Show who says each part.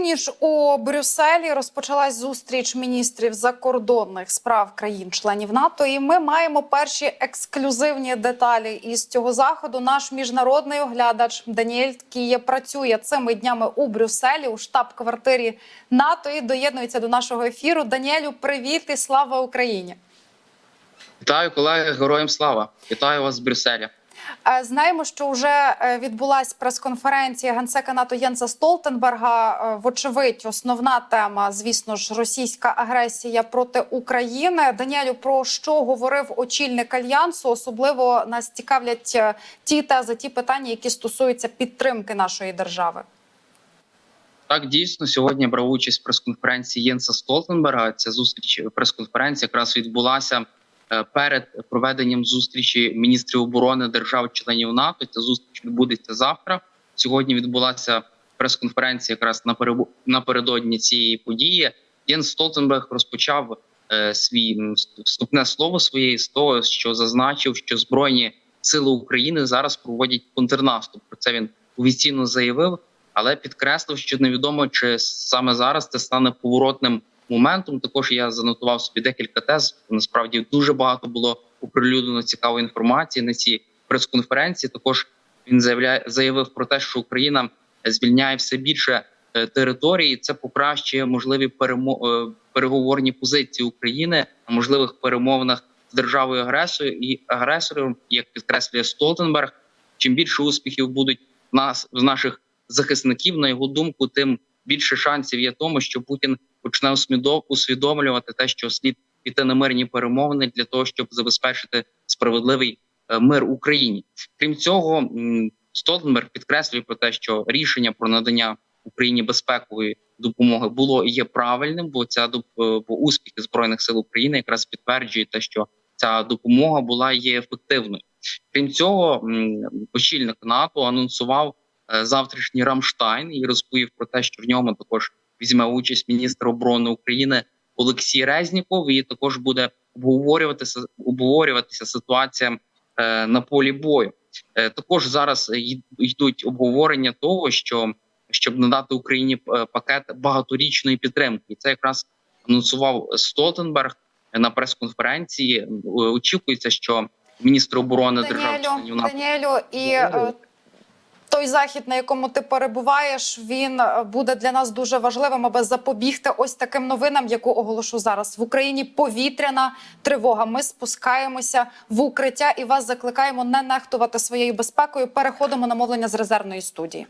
Speaker 1: Нині ж у Брюсселі розпочалась зустріч міністрів закордонних справ країн-членів НАТО. І ми маємо перші ексклюзивні деталі із цього заходу. Наш міжнародний оглядач Даніель Кіє працює цими днями у Брюсселі у штаб-квартирі НАТО і доєднується до нашого ефіру. Даніелю, привіт і слава Україні!
Speaker 2: Вітаю колеги, героям слава! Вітаю вас з Брюсселя.
Speaker 1: Е, Знаємо, що вже е, відбулася прес-конференція генсека НАТО Єнса Столтенберга. Е, Вочевидь, основна тема, звісно ж, російська агресія проти України. Даніелю, про що говорив очільник альянсу? Особливо нас цікавлять ті тези, ті питання, які стосуються підтримки нашої держави.
Speaker 2: Так, дійсно, сьогодні брав участь прес-конференції Єнса Столтенберга. Ця зустріч прес-конференція якраз відбулася перед проведенням зустрічі міністрів оборони держав-членів НАТО. Ця зустріч відбудеться завтра. Сьогодні відбулася прес-конференція якраз напередодні цієї події. Єнс Столтенберг розпочав е, свій вступне слово своєї з того, що зазначив, що збройні сили України зараз проводять контрнаступ. Про це він офіційно заявив але підкреслив, що невідомо чи саме зараз це стане поворотним моментом. Також я занотував собі декілька тез. Насправді дуже багато було оприлюднено цікавої інформації на цій прес-конференції. Також він заявляє заявив про те, що Україна звільняє все більше е, території. Це покращує можливі перемо... е, переговорні позиції України на можливих перемовинах з державою агресором і агресором, як підкреслює Столтенберг. Чим більше успіхів будуть нас в наших захисників, на його думку, тим більше шансів є тому, що Путін почне усвідомлювати те, що слід піти на мирні перемовини для того, щоб забезпечити справедливий е, мир Україні. Крім цього, Столтенберг підкреслює про те, що рішення про надання Україні безпекової допомоги було і є правильним, бо ця е, бо успіхи збройних сил України якраз підтверджують те, що ця допомога була є ефективною. Крім цього, очільник НАТО анонсував завтрашній Рамштайн і розповів про те, що в ньому також візьме участь міністр оборони України Олексій Резніков, і також буде обговорюватися обговорюватися ситуація е, на полі бою. Е, також зараз йдуть обговорення того, що щоб надати Україні е, пакет багаторічної підтримки, і це якраз анонсував Столтенберг на прес-конференції. Е, Очікується, що міністр оборони держав
Speaker 1: Даніелю, Даніелю, і е, той захід, на якому ти перебуваєш, він е, буде для нас дуже важливим, аби запобігти ось таким новинам, яку оголошу зараз в Україні. Повітряна тривога. Ми спускаємося в укриття і вас закликаємо не нехтувати своєю безпекою. Переходимо на мовлення з резервної студії.